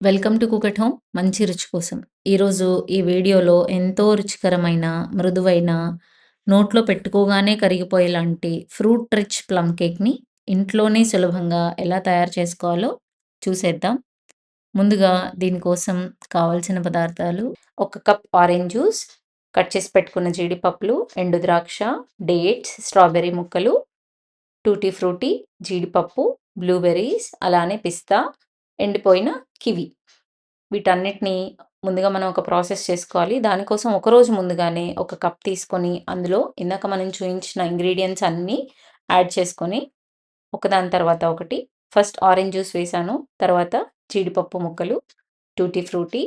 Welcome to కుకట్ home మంచి రుచి కోసం. ఈరోజు ఈ వీడియోలో ఎంతో రుచికరమైన, మృదువైన, నోట్లో పెట్టుకోగానే కరిగిపోయేలాంటి ఫ్రూట్ రిచ్ ప్లమ్ కేక్‌ని ఇంట్లోనే సులభంగా ఎలా తయారు చేసుకోవాలో చూసేద్దాం. ముందుగా దీనికోసం కావాల్సిన పదార్థాలు ఒక కప్ ఆరెంజ్ జ్యూస్, కట్ చేసి పెట్టుకున్న జీడిపప్పులు, ఎండు ద్రాక్ష, డేట్స్, స్ట్రాబెర్రీ ముక్కలు, టూటీ ఫ్రూటీ, జీడిపప్పు, బ్లూబెర్రీస్, అలానే పిస్తా, ఎండిపోయిన కివి. వీటన్నిటిని ముందుగా మనం ఒక ప్రాసెస్ చేసుకోవాలి. దానికోసం ఒకరోజు ముందుగానే ఒక కప్ తీసుకొని, అందులో ఇందాక మనం చూయించిన ఇంగ్రీడియంట్స్ అన్నీ యాడ్ చేసుకొని, ఒకదాని తర్వాత ఒకటి ఫస్ట్ ఆరెంజ్ జ్యూస్ వేసాను తర్వాత జీడిపప్పు ముక్కలు, tutti frutti,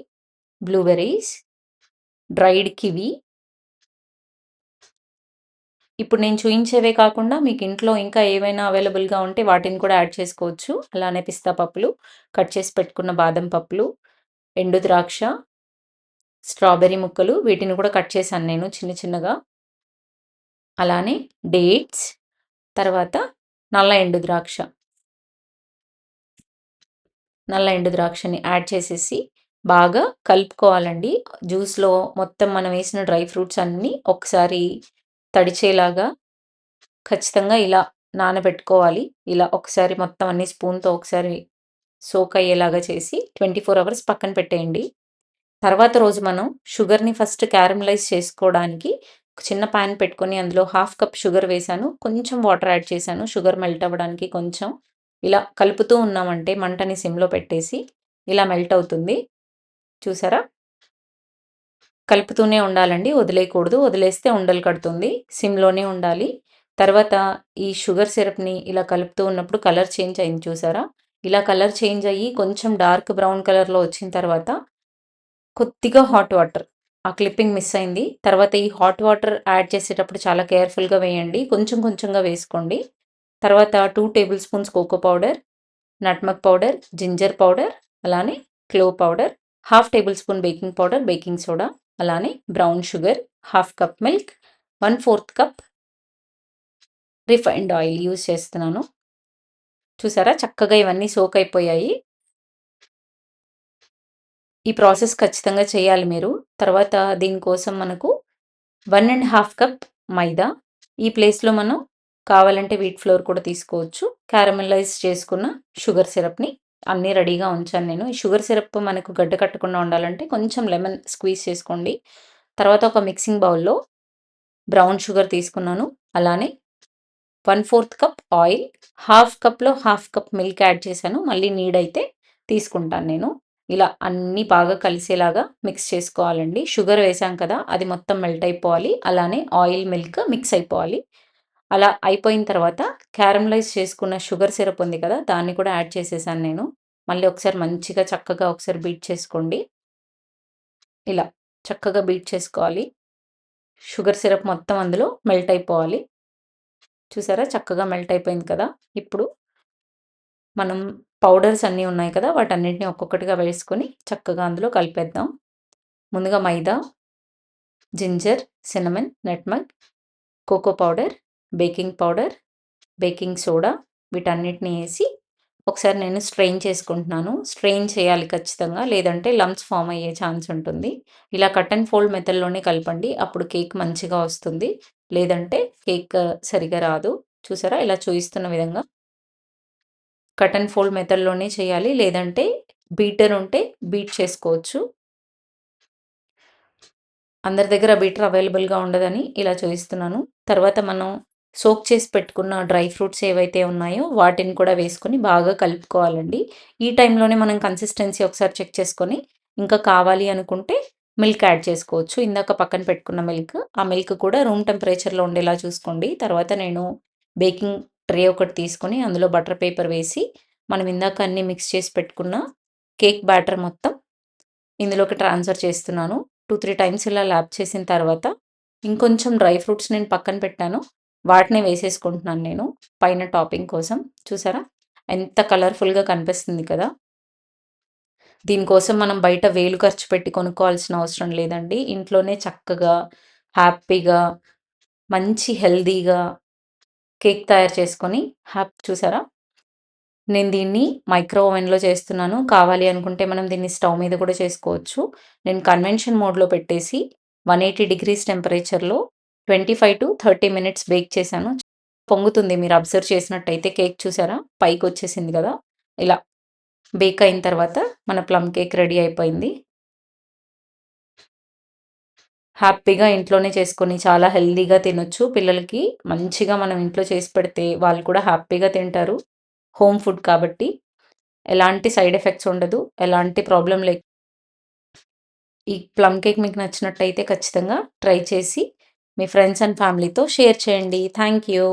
blueberries, dried kiwi ఇప్పుడు నేను చూయించేవే కాకుండా మీకు ఇంట్లో ఇంకా ఏవైనా అవైలబుల్‌గా ఉంటే వాటిని కూడా యాడ్ చేసుకోవచ్చు. అలానే పిస్తా పప్పులు, కట్ చేసి పెట్టుకున్న బాదం పప్పులు, ఎండు ద్రాక్ష, స్ట్రాబెర్రీ ముక్కలు వీటిని కూడా కట్ చేశాను నేను చిన్న చిన్నగా. అలానే డేట్స్, తర్వాత నల్ల ఎండు ద్రాక్ష. నల్ల ఎండు ద్రాక్షని యాడ్ చేసేసి బాగా కలుపుకోవాలండి. జ్యూస్‌లో మొత్తం మనం వేసిన డ్రై ఫ్రూట్స్ అన్నీ ఒకసారి తడిచేలాగా ఖచ్చితంగా ఇలా నానబెట్టుకోవాలి. ఇలా ఒకసారి మొత్తం అన్ని స్పూన్‌తో ఒకసారి సోక్ అయ్యేలాగా చేసి 24 అవర్స్ పక్కన పెట్టేయండి. తర్వాత రోజు మనం షుగర్‌ని ఫస్ట్ క్యారమలైజ్ చేసుకోవడానికి ఒక చిన్న ప్యాన్ పెట్టుకొని అందులో హాఫ్ కప్ షుగర్ వేశాను. కొంచెం వాటర్ యాడ్ చేశాను. షుగర్ మెల్ట్ అవ్వడానికి కొంచెం. ఇలా కలుపుతూ ఉన్నామంటే మంటని సిమ్‌లో పెట్టేసి ఇలా మెల్ట్ అవుతుంది. చూసారా? కలుపుతూనే ఉండాలండి. వదిలేయకూడదు. వదిలేస్తే ఉండలు కడుతుంది. సిమ్‌లోనే ఉండాలి. తర్వాత ఈ షుగర్ సిరప్‌ని ఇలా కలుపుతూ ఉన్నప్పుడు కలర్ చేంజ్ అయింది చూసారా? ఇలా కలర్ చేంజ్ అయ్యి కొంచెం డార్క్ బ్రౌన్ కలర్‌లో వచ్చిన తర్వాత కొద్దిగా హాట్ వాటర్. ఆ క్లిప్పింగ్ మిస్ అయింది. తర్వాత ఈ హాట్ వాటర్ యాడ్ చేసేటప్పుడు చాలా కేర్‌ఫుల్‌గా వేయండి. కొంచెం కొంచెంగా వేసుకోండి. తర్వాత two table spoons cocoa powder, nutmeg powder, ginger powder, అలానే clove powder, half table spoon baking powder, baking soda, అలానే brown sugar, half cup milk, 1/4 cup refined oil use చేస్తున్నాను. చూసారా? చక్కగా ఇవన్నీ సోక్ అయిపోయాయి. ఈ ప్రాసెస్ ఖచ్చితంగా చేయాలి మీరు. తర్వాత దీనికోసం మనకు వన్ అండ్ హాఫ్ కప్ మైదా. ఈ ప్లేస్‌లో మనం కావాలంటే వీట్ ఫ్లోర్ కూడా తీసుకోవచ్చు. క్యారమలైజ్ చేసుకున్న షుగర్ సిరప్‌ని అన్నీ రెడీగా ఉంచాను నేను. ఈ షుగర్ సిరప్ మనకు గడ్డ కట్టకుండా ఉండాలంటే కొంచెం లెమన్ స్క్వీజ్ చేసుకోండి. తర్వాత ఒక మిక్సింగ్ బౌల్‌లో బ్రౌన్ షుగర్ తీసుకున్నాను. అలానే 1/4 కప్ ఆయిల్, హాఫ్ కప్‌లో హాఫ్ కప్ మిల్క్ యాడ్ చేశాను. మళ్ళీ నీడ్ అయితే తీసుకుంటాను నేను. ఇలా అన్నీ బాగా కలిసేలాగా మిక్స్ చేసుకోవాలండి. షుగర్ వేసాం కదా! అది మొత్తం మెల్ట్ అయిపోవాలి. అలానే ఆయిల్, మిల్క్ మిక్స్ అయిపోవాలి. అలా అయిపోయిన తర్వాత క్యారమలైజ్ చేసుకున్న షుగర్ సిరప్ ఉంది కదా! దాన్ని కూడా యాడ్ చేసేసాను నేను. మళ్ళీ ఒకసారి మంచిగా చక్కగా ఒకసారి బీట్ చేసుకోండి. ఇలా చక్కగా బీట్ చేసుకోవాలి. షుగర్ సిరప్ మొత్తం అందులో మెల్ట్ అయిపోవాలి. చూసారా? చక్కగా మెల్ట్ అయిపోయింది కదా! ఇప్పుడు మనం పౌడర్స్ అన్నీ ఉన్నాయి కదా! వాటన్నిటిని ఒక్కొక్కటిగా వేసుకొని చక్కగా అందులో కలిపేద్దాం. ముందుగా మైదా, ginger, cinnamon nutmeg, cocoa powder, baking powder, baking soda వీటన్నిటిని వేసి ఒకసారి నేను స్ట్రెయిన్ చేసుకుంటున్నాను. స్ట్రెయిన్ చేయాలి ఖచ్చితంగా. లేదంటే లమ్స్ ఫామ్ అయ్యే ఛాన్స్ ఉంటుంది. ఇలా కట్ అండ్ ఫోల్డ్ మెథడ్‌లోనే కలపండి. అప్పుడు కేక్ మంచిగా వస్తుంది. లేదంటే కేక్ సరిగా రాదు. చూసారా? ఇలా చూయిస్తున్న విధంగా కట్ అండ్ ఫోల్డ్ మెథడ్‌లోనే చేయాలి. లేదంటే బీటర్ ఉంటే బీట్ చేసుకోవచ్చు. అందరి దగ్గర బీటర్ అవైలబుల్‌గా ఉండదని ఇలా చూయిస్తున్నాను. తర్వాత మనం సోక్ చేసి పెట్టుకున్న డ్రై ఫ్రూట్స్ ఏవైతే ఉన్నాయో వాటిని కూడా వేసుకొని బాగా కలుపుకోవాలండి. ఈ టైంలోనే మనం కన్సిస్టెన్సీ ఒకసారి చెక్ చేసుకొని ఇంకా కావాలి అనుకుంటే మిల్క్ యాడ్ చేసుకోవచ్చు. ఇందాక పక్కన పెట్టుకున్న మిల్క్. ఆ మిల్క్ కూడా రూమ్ టెంపరేచర్‌లో ఉండేలా చూసుకోండి. తర్వాత నేను బేకింగ్ ట్రే ఒకటి తీసుకొని అందులో బటర్ పేపర్ వేసి మనం ఇందాక అన్నీ మిక్స్ చేసి పెట్టుకున్న కేక్ బ్యాటర్ మొత్తం ఇందులోకి ట్రాన్స్‌ఫర్ చేస్తున్నాను. 2, 3 టైమ్స్ ఇలా ల్యాప్ చేసిన తర్వాత ఇంకొంచెం డ్రై ఫ్రూట్స్ నేను పక్కన పెట్టాను. వాటిని వేసేసుకుంటున్నాను నేను పైన టాపింగ్ కోసం. చూసారా? ఎంత కలర్‌ఫుల్‌గా కనిపిస్తుంది కదా! దీనికోసం మనం బయట వేలు ఖర్చు పెట్టి కొనుక్కోవాల్సిన అవసరం లేదండి. ఇంట్లోనే చక్కగా, హ్యాపీగా, మంచి హెల్తీగా కేక్ తయారు చేసుకొని హ్యాపీ చూసారా? నేను దీన్ని మైక్రో ఓవెన్‌లో చేస్తున్నాను. కావాలి అనుకుంటే మనం దీన్ని స్టవ్ మీద కూడా చేసుకోవచ్చు. నేను కన్వెన్షన్ మోడ్‌లో పెట్టేసి 180 డిగ్రీస్ టెంపరేచర్‌లో 25-30 మినిట్స్ బేక్ చేశాను. పొంగుతుంది మీరు అబ్జర్వ్ చేసినట్టయితే కేక్ చూసారా? పైకి వచ్చేసింది కదా ఇలా బేక్ అయిన తర్వాత మన ప్లమ్ కేక్ రెడీ అయిపోయింది. హ్యాపీగా ఇంట్లోనే చేసుకొని చాలా హెల్దీగా తినొచ్చు. పిల్లలకి మంచిగా మనం ఇంట్లో చేసి పెడితే వాళ్ళు కూడా హ్యాపీగా తింటారు. హోమ్ ఫుడ్ కాబట్టి. ఎలాంటి సైడ్ ఎఫెక్ట్స్ ఉండదు. ఎలాంటి ప్రాబ్లం లేక ఈ ప్లమ్ కేక్ మీకు నచ్చినట్టయితే ఖచ్చితంగా ట్రై చేసి మీ ఫ్రెండ్స్ అండ్ ఫ్యామిలీతో షేర్ చేయండి. Thank you.